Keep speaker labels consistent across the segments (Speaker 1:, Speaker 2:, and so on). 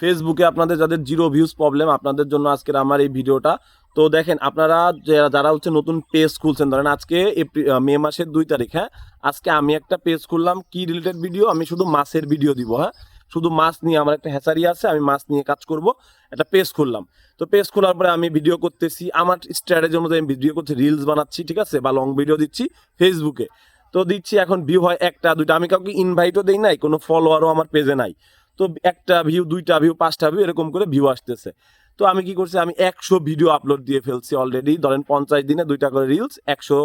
Speaker 1: ফেসবুকে আপনাদের যাদের জিরো ভিউজ প্রবলেম আপনাদের জন্য আজকের আমার এই ভিডিওটা। তো দেখেন, আপনারা যারা- হচ্ছে নতুন পেজ খুলছেন, ধরেন আজকে মে মাসের দুই তারিখ হ্যাঁ? আজকে আমি একটা পেজ খুললাম, কি রিলেটেড ভিডিও আমি শুধু মাছের ভিডিও দিব হ্যাঁ? শুধু মাছ নিয়ে আমার একটা হ্যাচারি আছে, আমি মাছ নিয়ে কাজ করব, একটা পেজ খুললাম। তো পেজ খোলার পরে আমি ভিডিও করতেছি, আমার স্ট্র্যাটেজি অনুযায়ী আমি ভিডিও করছি রিলস বানাচ্ছি, ঠিক আছে? বা লং ভিডিও দিচ্ছি ফেসবুকে তো দিচ্ছি এখন ভিউ হয় একটা, দুইটা। আমি কাউকে ইনভাইটও দেই নাই, কোনো ফলোয়ারও আমার পেজে নাই। তো একটা ভিউ দুইটা ভিউ পাঁচটা ভিউ এরকম করে ভিউ আসতেছে। তো আমি কি করছি, আমি একশো ভিডিও আপলোড দিয়ে ফেলছি অলরেডি ধরেন পঞ্চাশ দিনে দুইটা করে রিলস একশো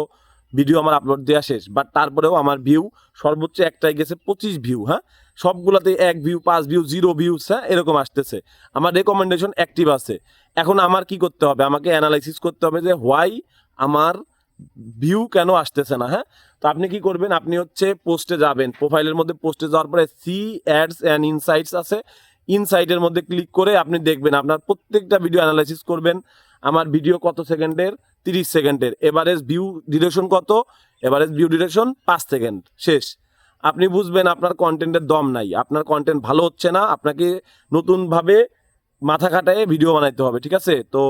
Speaker 1: ভিডিও আমার আপলোড দেওয়া শেষ। বাট তারপরেও আমার ভিউ সর্বোচ্চ একটাই গেছে পঁচিশ ভিউ হ্যাঁ? সবগুলোতে এক ভিউ পাঁচ ভিউ জিরো ভিউস হ্যাঁ? এরকম আসতেছে। আমার রেকমেন্ডেশন অ্যাক্টিভ আছে। এখন আমার কি করতে হবে? আমাকে অ্যানালাইসিস করতে হবে যে হোয়াই আমার ভিউ কেন আসতেছে না হ্যাঁ? তো আপনি কি করবেন? আপনি হচ্ছে পোস্টে যাবেন। প্রোফাইলের মধ্যে পোস্টে যাওয়ার পরে সি অ্যাডস অ্যান্ড ইনসাইটস আছে। ইনসাইটের মধ্যে ক্লিক করে আপনি দেখবেন, আপনার প্রত্যেকটা ভিডিও অ্যানালাইসিস করবেন। আমার ভিডিও কত সেকেন্ডের? তিরিশ সেকেন্ডের। এভারেজ ভিউ ডিউরেশন কত? এভারেজ ভিউ ডিউরেশন পাঁচ সেকেন্ড। শেষ। আপনি বুঝবেন আপনার কন্টেন্টের দম নাই। আপনার কন্টেন্ট ভালো হচ্ছে না। আপনাকে নতুনভাবে মাথা খাটায় ভিডিও বানাইতে হবে, ঠিক আছে? তো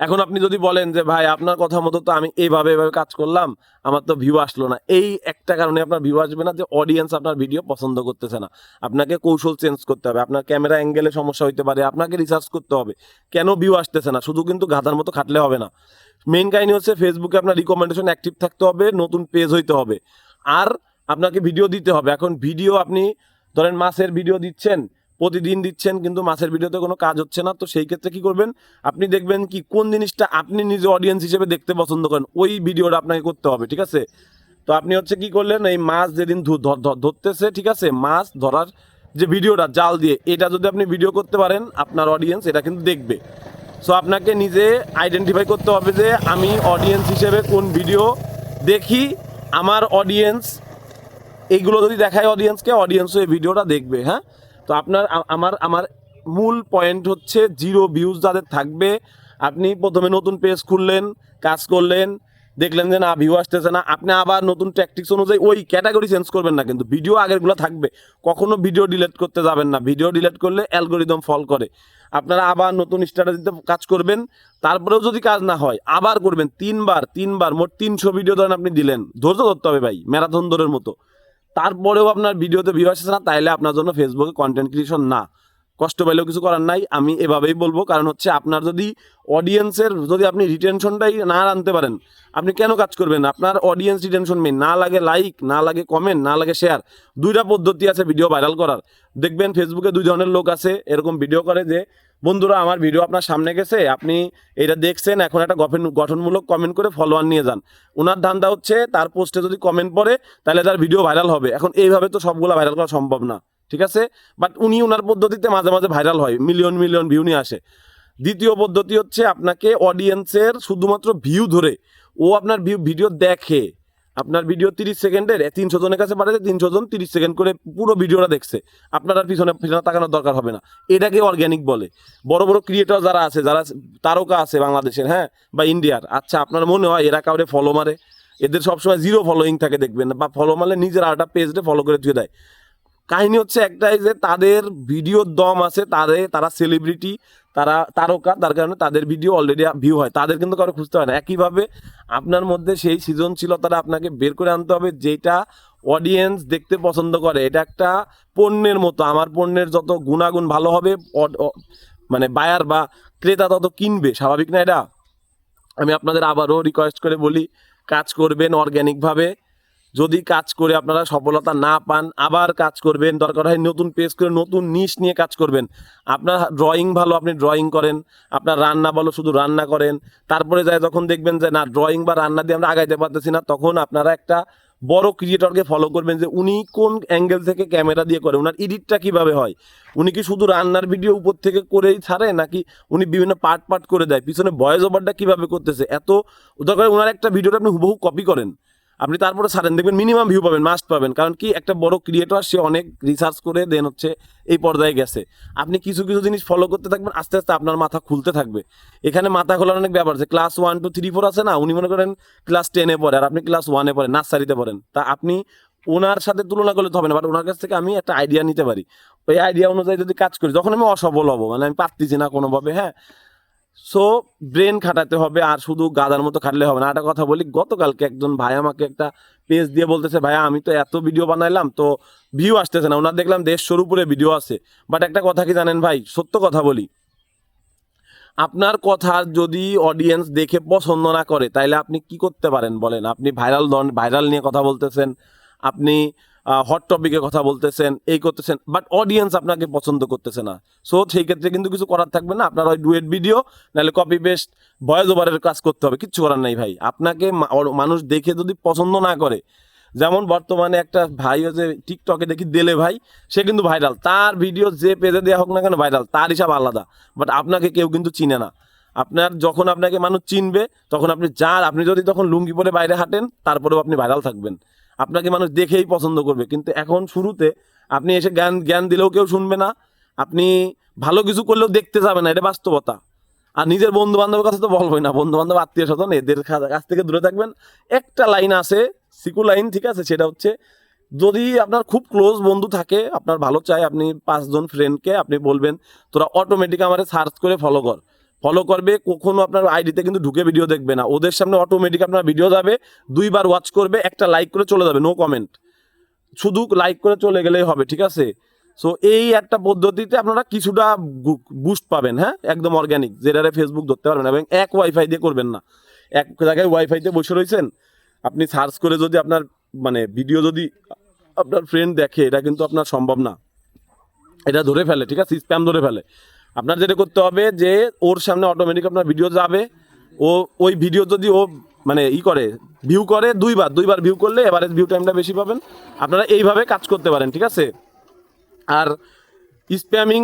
Speaker 1: এখন আপনি যদি বলেন যে, ভাই, আপনার কথা মতো তো আমি এইভাবে এভাবে কাজ করলাম, আমার তো ভিউ আসলো না। এই একটা কারণে আপনার ভিউ আসবে না যে অডিয়েন্স আপনার ভিডিও পছন্দ করতেছে না। আপনাকে কৌশল চেঞ্জ করতে হবে, আপনার ক্যামেরা অ্যাঙ্গেলে সমস্যা হইতে পারে, আপনাকে রিসার্চ করতে হবে। কেন ভিউ আসতেছে না? শুধু কিন্তু গাধার মতো খাটলে হবে না। মেইন কাহিনী হচ্ছে ফেসবুকে আপনার রিকমেন্ডেশন অ্যাক্টিভ থাকতে হবে, নতুন পেজ হইতে হবে। আর আপনাকে ভিডিও দিতে হবে। এখন ভিডিও আপনি, ধরেন মাসের ভিডিও দিচ্ছেন প্রতিদিন দিচ্ছেন, কিন্তু মাছের ভিডিওতে কোনো কাজ হচ্ছে না। তো সেই ক্ষেত্রে কি করবেন? আপনি দেখবেন কি, কোন জিনিসটা আপনি নিজে অডিয়েন্স হিসেবে দেখতে পছন্দ করেন, ওই ভিডিওটা আপনাকে করতে হবে, ঠিক আছে? তো আপনি হচ্ছে কি করলেন, এই মাছ যেদিন ধরতেছে, ঠিক আছে? মাছ ধরার যে ভিডিওটা, জাল দিয়ে, এটা যদি আপনি ভিডিও করতে পারেন, আপনার অডিয়েন্স এটা কিন্তু দেখবে। সো আপনাকে নিজে আইডেন্টিফাই করতে হবে যে, আমি অডিয়েন্স হিসেবে কোন ভিডিও দেখি, আমার অডিয়েন্স এইগুলো যদি দেখায় অডিয়েন্সকে অডিয়েন্সও এই ভিডিওটা দেখবে হ্যাঁ? তো আপনার আমার আমার মূল পয়েন্ট হচ্ছে জিরো ভিউজ যাদের থাকবে, আপনি প্রথমে নতুন পেজ খুললেন, কাজ করলেন, দেখলেন যে না ভিউ আসতেছে না, আপনি আবার নতুন ট্যাকটিক্স অনুযায়ী ওই ক্যাটাগরি চেঞ্জ করবেন না, কিন্তু ভিডিও আগেরগুলো থাকবে। কখনো ভিডিও ডিলিট করতে যাবেন না ভিডিও ডিলিট করলে অ্যালগোরিদম ফল করে। আপনারা আবার নতুন স্ট্র্যাটেজিতে কাজ করবেন, তারপরেও যদি কাজ না হয়, আবার করবেন, তিনবার তিনবার, মোট তিনশো ভিডিও ধরেন আপনি দিলেন। ধৈর্য ধরতে হবে ভাই ম্যারাথন দৌড়ের মতো। তারপরেও আপনার ভিডিওতে ভিউ আসছে না, তাইলে আপনার জন্য ফেসবুকে কন্টেন্ট ক্রিয়েশন না। কষ্ট পাইলেও কিছু করার নাই, আমি এভাবেই বলব। কারণ হচ্ছে আপনার যদি অডিয়েন্সের যদি আপনি রিটেনশনটাই না আনতে পারেন, আপনি কেন কাজ করবেন? আপনার অডিয়েন্স রিটেনশন মেন না লাগে লাইক না লাগে কমেন্ট না লাগে শেয়ার দুইটা পদ্ধতি আছে ভিডিও ভাইরাল করার। দেখবেন ফেসবুকে দুই ধরনের লোক আছে, এরকম ভিডিও করে যে বন্ধুরা, আমার ভিডিও আপনার সামনে গেছে। আপনি এটা দেখছেন, এখন একটা গঠন গঠনমূলক কমেন্ট করে ফলোয়ার নিয়ে যান। ওনার ধান্দা হচ্ছে, তার পোস্টে যদি কমেন্ট পড়ে, তাহলে তার ভিডিও ভাইরাল হবে। এখন এইভাবে তো সবগুলো ভাইরাল করা সম্ভব না, ঠিক আছে? বাট উনি ওনার পদ্ধতিতে মাঝে মাঝে ভাইরাল হয়। মিলিয়ন মিলিয়ন ভিউ নিয়ে আসে। দ্বিতীয় পদ্ধতি হচ্ছে, আপনাকে অডিয়েন্সের শুধুমাত্র ভিউ ধরে ও আপনার ভিউ ভিডিও দেখে। আপনার ভিডিও তিরিশ সেকেন্ডের তিনশো জনের কাছে পাঠাচ্ছে তিনশো জন তিরিশ সেকেন্ড করে পুরো ভিডিওটা দেখছে। আপনার আর পিছনে পিছনে তাকানোর দরকার হবে না। এটাকে অর্গ্যানিক বলে। বড় বড় ক্রিয়েটর যারা আছে, যারা তারকা আছে বাংলাদেশের হ্যাঁ বা ইন্ডিয়ার আচ্ছা আপনার মনে হয় এরা কাউরে ফলো মারে? এদের সবসময় জিরো ফলোয়িং থাকে, দেখবেন বা ফলো মারলে নিজের আরেকটা পেজটা ফলো করে দিয়ে দেয়। কাহিনী হচ্ছে একটাই যে তাদের ভিডিওর দম আছে তাদের তারা সেলিব্রিটি তারা তারকা, তার কারণে তাদের ভিডিও অলরেডি ভিউ হয়। তাদের কিন্তু কারও খুঁজতে হয় না। একইভাবে আপনার মধ্যে সেই সৃজনশীলতাটা আপনাকে বের করে আনতে হবে, যেটা অডিয়েন্স দেখতে পছন্দ করে। এটা একটা পণ্যের মতো। আমার পণ্যের যত গুণাগুণ ভালো হবে মানে বায়ার বা ক্রেতা তত কিনবে। স্বাভাবিক না এটা? আমি আপনাদের আবারও রিকোয়েস্ট করে বলি, কাজ করবেন অর্গ্যানিকভাবে যদি কাজ করে আপনারা সফলতা না পান, আবার কাজ করবেন, দরকার হয় নতুন পেজ করে নতুন নিশ নিয়ে কাজ করবেন। আপনার ড্রয়িং ভালো আপনি ড্রয়িং করেন, আপনার রান্না ভালো শুধু রান্না করেন, তারপরে যায় যখন দেখবেন যে না ড্রয়িং বা রান্না দিয়ে আমরা আগাইতে পারতেছি না, তখন আপনারা একটা বড় ক্রিয়েটরকে ফলো করবেন যে উনি কোন অ্যাঙ্গেল থেকে ক্যামেরা দিয়ে করে ওনার এডিটটা কীভাবে হয়? উনি কি শুধু রান্নার ভিডিও উপর থেকে করেই ছাড়ে, নাকি উনি বিভিন্ন পার্ট পার্ট করে দেয়? পিছনে ভয়েস ওভারটা কীভাবে করতেছে? এত দরকার ওনার একটা ভিডিওটা আপনি হুবহু কপি করেন। আপনি তারপরে ছাড়েন দেখবেন মিনিমাম ভিউ পাবেন মাস্ট পাবেন। কারণ কি? একটা বড় ক্রিয়েটর সে অনেক রিসার্চ করে দেন হচ্ছে এই পর্যায়ে গেছে। আপনি কিছু কিছু জিনিস ফলো করতে থাকবেন, আস্তে আস্তে আপনার মাথা খুলতে থাকবে। এখানে মাথা খোলার অনেক ব্যাপার আছে। Class one two three four আছে না? উনি মনে করেন ক্লাস টেনে পড়ে, আর আপনি ক্লাস ওয়ানে পড়েন নার্সারিতে পড়েন। তা আপনি ওনার সাথে তুলনা করলে তো হবে না বাট ওনার কাছ থেকে আমি একটা আইডিয়া নিতে পারি। ওই আইডিয়া অনুযায়ী যদি কাজ করি, যখন আমি অসফল হব মানে আমি পারতেছি না কোনোভাবে হ্যাঁ? সো ব্রেন খাটাতে হবে আর শুধু গাদার মতো খাটলে হবে না। একটা কথা বলি, গতকালকে একজন ভাই আমাকে একটা পেজ দিয়ে বলতেছে, ভাইয়া, আমি তো এত ভিডিও বানাইলাম, তো ভিউ আসতেছে না। ওনার দেখলাম দেড়শোর উপরে ভিডিও আছে। বাট একটা কথা কি জানেন ভাই, সত্য কথা বলি। আপনার কথা যদি অডিয়েন্স দেখে পছন্দ না করে, তাইলে আপনি কি করতে পারেন বলেন? আপনি ভাইরাল ভাইরাল নিয়ে কথা বলতেছেন, আপনি হট টপিকে কথা বলতেছেন, এই করতেছেন বাট অডিয়েন্স আপনাকে পছন্দ করতেছে না। সো সেই ক্ষেত্রে কিন্তু কিছু করার থাকবে না। আপনার ওই ডুয়েট ভিডিও নাহলে কপি পেস্ট ভয়েস ওভারের কাজ করতে হবে। কিচ্ছু করার নাই ভাই। আপনাকে মানুষ দেখে যদি পছন্দ না করে, যেমন বর্তমানে একটা ভাই হচ্ছে টিকটকে দেখি দেলে ভাই, সে কিন্তু ভাইরাল তার ভিডিও যে পেজে দেওয়া হোক না কেন ভাইরাল তার হিসাব আলাদা। বাট আপনাকে কেউ কিন্তু চিনে না। আপনার যখন আপনাকে মানুষ চিনবে, তখন আপনি যার, আপনি যদি তখন লুঙ্গি পরে বাইরে হাঁটেন, তারপরেও আপনি ভাইরাল থাকবেন। আপনাকে মানুষ দেখেই পছন্দ করবে। কিন্তু এখন শুরুতে আপনি এসে জ্ঞান জ্ঞান দিলেও কেউ শুনবে না। আপনি ভালো কিছু করলেও দেখতে যাবে না, এটা বাস্তবতা। আর নিজের বন্ধু বান্ধবের কথা তো বলবোই না বন্ধু বান্ধব আত্মীয় স্বজন, এদের কাছ থেকে দূরে থাকবেন। একটা লাইন আছে, সিকু লাইন, ঠিক আছে? সেটা হচ্ছে, যদি আপনার খুব ক্লোজ বন্ধু থাকে, আপনার ভালো চাই আপনি পাঁচজন ফ্রেন্ডকে আপনি বলবেন, তোরা অটোমেটিক আমারে সার্চ করে ফলো কর। ফলো করবে, কখনো আপনার আইডিতে কিন্তু ঢুকে ভিডিও দেখবে না। ওদের সামনে অটোমেটিক আপনার ভিডিও যাবে, দুইবার ওয়াচ করবে, একটা লাইক করে চলে যাবে নো কমেন্ট শুধু লাইক করে চলে গেলেই হবে, ঠিক আছে? সো এই একটা পদ্ধতিতে আপনারা কিছুটা বুস্ট পাবেন হ্যাঁ? একদম অর্গ্যানিক যেটারে ফেসবুক ধরতে পারবেন এবং এক ওয়াইফাই দিয়ে করবেন না। এক জায়গায় ওয়াইফাইতে বসে রয়েছেন, আপনি সার্চ করে যদি আপনার মানে ভিডিও যদি আপনার ফ্রেন্ড দেখে, এটা কিন্তু আপনার সম্ভব না। এটা ধরে ফেলে, ঠিক আছে? স্প্যাম ধরে ফেলে। আপনার যেটা করতে হবে যে, ওর সামনে অটোমেটিক আপনার ভিডিও যাবে। ও, ওই ভিডিও যদি ও মানে ই করে ভিউ করে দুইবার দুইবার ভিউ করলে এভারেজ ভিউ টাইমটা বেশি পাবেন। আপনারা এইভাবে কাজ করতে পারেন, ঠিক আছে? আর স্প্যামিং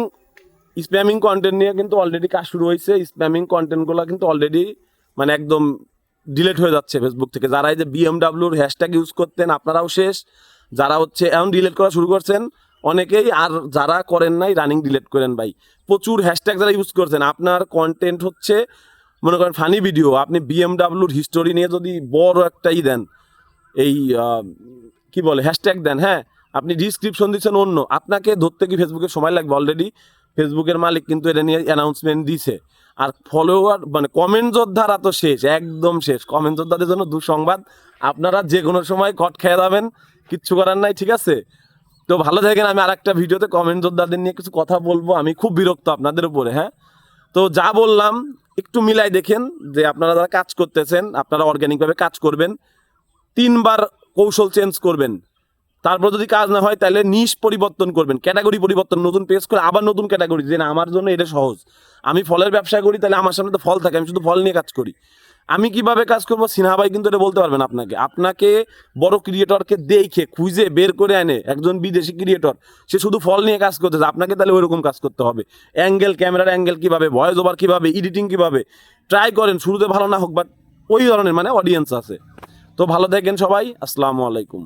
Speaker 1: স্প্যামিং কন্টেন্ট নিয়ে কিন্তু অলরেডি কাজ শুরু হয়েছে। স্প্যামিং কন্টেন্টগুলো কিন্তু অলরেডি মানে একদম ডিলেট হয়ে যাচ্ছে ফেসবুক থেকে। যারা এই যে বিএমডাব্লিউর হ্যাশট্যাগ ইউজ করতেন, আপনারাও শেষ। যারা হচ্ছে এখন ডিলেট করা শুরু করছেন অনেকেই আর যারা করেন নাই রানিং ডিলেট করেন ভাই। প্রচুর হ্যাশট্যাগ যারা ইউজ করছেন, আপনার কন্টেন্ট হচ্ছে, মনে করেন ফানি ভিডিও আপনি বিএমডাব্লিউর হিস্টোরি নিয়ে যদি বড় একটাই দেন, এই কি বলে হ্যাশট্যাগ দেন হ্যাঁ আপনি ডিসক্রিপশন দিচ্ছেন অন্য, আপনাকে ধরতে কি ফেসবুকে সময় লাগবে অলরেডি ফেসবুকের মালিক কিন্তু এটা নিয়ে অ্যানাউন্সমেন্ট দিছে। আর ফলোয়ার মানে কমেন্ট যোদ্ধারা তো শেষ, একদম শেষ। কমেন্ট যোদ্ধাদের জন্য দুঃসংবাদ। আপনারা যে কোনো সময় কট খেয়ে যাবেন, কিচ্ছু করার নাই, ঠিক আছে? তো ভালো থাকেন, আমি আরেকটা ভিডিওতে কমেন্ট যোদ্ধাদের নিয়ে কিছু কথা বলব। আমি খুব বিরক্ত আপনাদের উপরে হ্যাঁ? তো যা বললাম, একটু মিলাই দেখেন যে আপনারা যারা কাজ করতেছেন, আপনারা অর্গ্যানিকভাবে কাজ করবেন, তিনবার কৌশল চেঞ্জ করবেন। তারপর যদি কাজ না হয়, তাহলে নিশ পরিবর্তন করবেন ক্যাটাগরি পরিবর্তন, নতুন পেজ করে আবার নতুন ক্যাটাগরি যে না, আমার জন্য এটা সহজ। আমি ফলের ব্যবসা করি, তাহলে আমার সামনে তো ফল থাকে, আমি শুধু ফল নিয়ে কাজ করি। আমি কীভাবে কাজ করব? সিনহা ভাই কিন্তু এটা বলতে পারবেন আপনাকে। আপনাকে বড় ক্রিয়েটরকে দেখে, খুঁজে বের করে আনে একজন বিদেশি ক্রিয়েটর সে শুধু ফল নিয়ে কাজ করতেছে, আপনাকে তাহলে ওইরকম কাজ করতে হবে। অ্যাঙ্গেল ক্যামেরার অ্যাঙ্গেল কীভাবে ভয়েস ওভার কীভাবে এডিটিং কীভাবে ট্রাই করেন, শুরুতে ভালো না হোক বাট ওই ধরনের মানে অডিয়েন্স আছে। তো ভালো থাকেন সবাই, আসসালামু আলাইকুম।